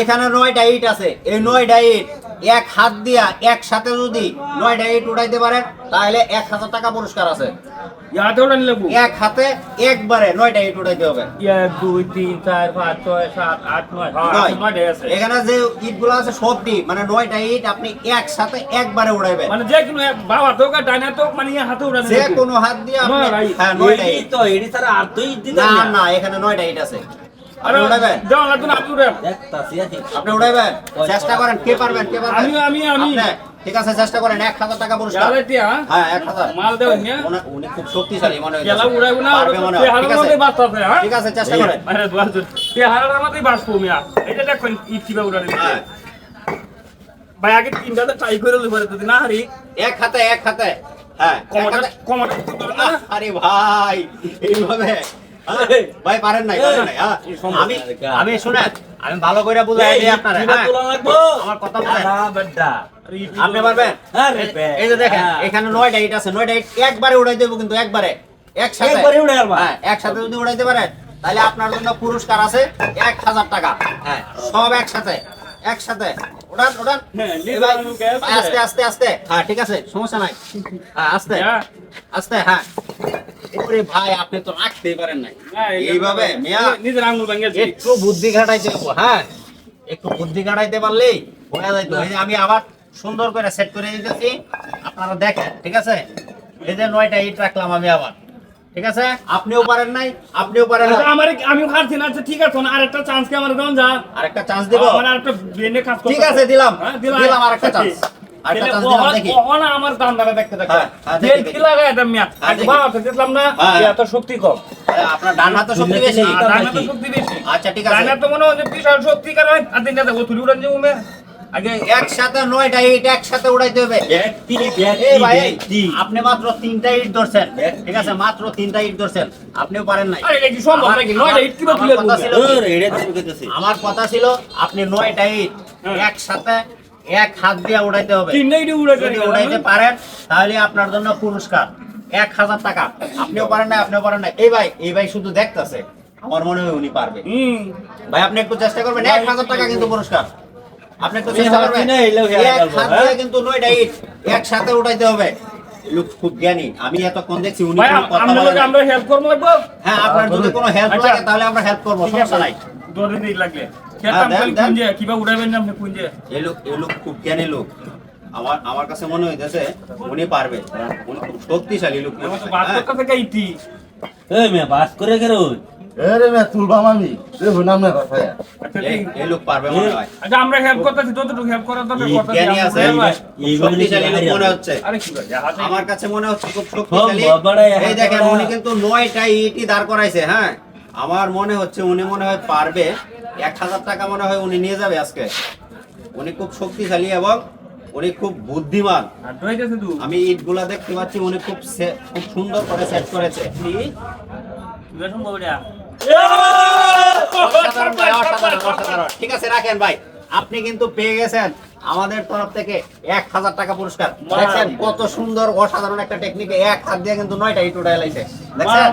এখানে নয়টা ইট আছে। এই নয়টা ইট এক হাত দিয়া একসাথে যদি নয়টা ইট উঠাইতে পারেন তাহলে এক হাজার টাকা পুরস্কার আছে। এক হাতে একবারে নয়টা ইট উঠাইতে হবে। এক দুই তিন চার পাঁচ ছয় সাত আট নয় নয়। এখন নয়টাই আছে। এখানে যে ইটগুলো আছে সবটি মানে নয়টা ইট আপনি একসাথে একবারে উড়াইবেন মানে যে কোনো এক বাবা তো ডাইনা তো মানে ইয়া হাতে উড়া যে কোনো হাত দিয়ে আপনি। হ্যাঁ নয়টা ইট। তো এডি তারা আর দুই না। না এখানে নয়টা ইট আছে। আপনি উড়াইবেন দাও না তুমি আপনি উড়ান দেখতাছি আছি আপনি উড়াইবেন চেষ্টা করেন কে পারবেন কে পারবেন? আমি আমি আমি। ঠিক আছে চেষ্টা করেন এক হাজার টাকা পুরস্কার। হ্যাঁ। এক হাজার। মাল দেও নিয়া উনি- খুব শক্তিশালী মনে হয় গেলা উড়াইবো না পারবে মনে হয়। ঠিক আছে। মধ্যে বাস হ্যাঁ। ঠিক আছে চেষ্টা করেন। চেহারার মধ্যেই বাস কমিয়া এটা দেখুন ইট কিবা উড়া দিবে হ্যাঁ। ভাই আগে তিনটাতে ট্রাই করে লই পারে যদি না হারি। এক হাতে এক হাতে। হ্যাঁ কমাটা কমাটা আরে ভাই এইভাবে। হ্যাঁ, ভাই পারেন নাই পারেন নাই হ্যাঁ। আমি আমি শুনেন আমি ভালো করে বুঝাই দিই আপনারা হ্যাঁ। আমার কথা বলেন। আপনি পারবেন? আরে এই যে দেখেন হ্যাঁ। এখানে নয়টা ইট আছে নয়টা ইট একবারে উড়াই দেবো কিন্তু একবারে। একসাথে। একবারে উড়াই। হ্যাঁ একসাথে যদি উড়াইতে পারেন তাহলে আপনার জন্য পুরস্কার আছে এক হাজার টাকা। হ্যাঁ। সব একসাথে একসাথে। হ্যাঁ, গ্যাস ভাই, আস্তে আস্তে আস্তে। হ্যাঁ ঠিক আছে সমস্যা নাই। হ্যাঁ আস্তে। হ্যাঁ। আস্তে হ্যাঁ। ওরে ভাই আপনি তো রাখতেই পারেন নাই। এইভাবে মিয়া নিজের আঙ্গুল ভেঙেছি একটু বুদ্ধি হ্যাঁ? একটু বুদ্ধি পারলেই হয়ে যাইতো। আমি আবার সুন্দর করে সেট করে দিতেছি। আপনারা দেখেন ঠিক আছে? এই যে নয়টা ইট রাখলাম আমি আবার। ঠিক আছে? আপনিও পারেন নাই আপনিও পারেন না আচ্ছা, আমার আমি হারছি না। আচ্ছা ঠিক আছে না আরেকটা চান্স কে আমার দাও যা। আরেকটা চান্স দিব? আমার আরেকটা ব্রেনে কাজ ঠিক আছে দিলাম। হ্যাঁ, দিলাম। আরেকটা চান্স আরেকটা চান্স দিলাম দেখি ওহনা আমার দাম দাঁড়া দেখতে দেখো দেখি, তেল কি লাগায় এটা মিয়া? একবার দেখলাম না। এত শক্তি কম। আপনার ডান হাতে শক্তি বেশি। ঠিক আর আছে। ডানে তো শক্তি বেশি। আচ্ছা ঠিক আছে। ডানে তো মনে হয় বিশাল শক্তি কারণ আর দিন দেখো তুলি উড়ান যে উমে আগে একসাথে নয়টা ইট একসাথে উড়াইতে হবে। আপনি মাত্র তিনটা ইট ধরছেন। ঠিক আছে মাত্র তিনটা ইট ধরছেন। আপনিও পারেন নাই। আমার কথা ছিল কইতাছি। আমার কথা ছিল আপনি নয়টা ইট হ্যাঁ। একসাথে এক হাত দিয়ে উড়াইতে হবে। যদি উড়াইতে পারেন তাহলে আপনার জন্য পুরস্কার। এক হাজার টাকা। আপনিও পারেন না আপনিও পারেন না এই ভাই এই ভাই শুধু দেখতেছে আমার মনে হয় উনি পারবে। ভাই আপনি একটু চেষ্টা করবেন এক হাজার টাকা কিন্তু পুরস্কার। আপনি একটু চেষ্টা করবেন। এক হাত হ্যাঁ? দিয়ে কিন্তু নয়টা ইট একসাথে উঠাইতে হবে। লোক খুব জ্ঞানী। আমি এতক্ষণ দেখছি উনি আমরা হেল্প করব হ্যাঁ আপনার যদি কোনো হেল্প আচ্ছা। লাগে তাহলে আমরা হেল্প করব সমস্যা নাই। দৌড়ে দিই লাগলে। হ্যাঁ, খেতাম দেন, খালি দেন। কুঞ্জে কিবা উড়াবেন আপনি কুঞ্জে। এই লোক এই লোক খুব জ্ঞানী লোক। আমার আমার কাছে মনে হইতেছে উনি পারবে। উনি খুব শক্তিশালী লোক আমার তো হ্যাঁ, বাস্তবতা থেকে ইটি এই মে বাস করে গেরো আরে মে তুলবাম আমি এ হনাম না কথা। আচ্ছা এই লোক পারবে মনে হয়। আচ্ছা আমরা হেল্প করতেছি যতটুকু হেল্প করার দরকার এই জ্ঞানী আছে বুঝলাম শক্তিশালী লোক মনে হচ্ছে। আরে কি ভাই আমার কাছে মনে হচ্ছে খুব শক্তিশালী। সব এই দেখেন উনি কিন্তু নয়টা ইটি দাঁড় করাইছে হ্যাঁ। আমার মনে হচ্ছে উনি মনে হয় পারবে। এক হাজার টাকা মনে হয় উনি নিয়ে যাবে আজকে। উনি খুব শক্তিশালী এবং উনি খুব বুদ্ধিমান। আমি ইটগুলা দেখতে পাচ্ছি উনি খুব খুব সুন্দর করে সেট করেছে। ঠিক আছে রাখেন ভাই। আপনি কিন্তু পেয়ে গেছেন আমাদের তরফ থেকে এক হাজার টাকা পুরস্কার। দেখছেন কত সুন্দর অসাধারণ একটা টেকনিকে এক হাত দিয়ে কিন্তু নয়টা ইট লাইছে। দেখছেন?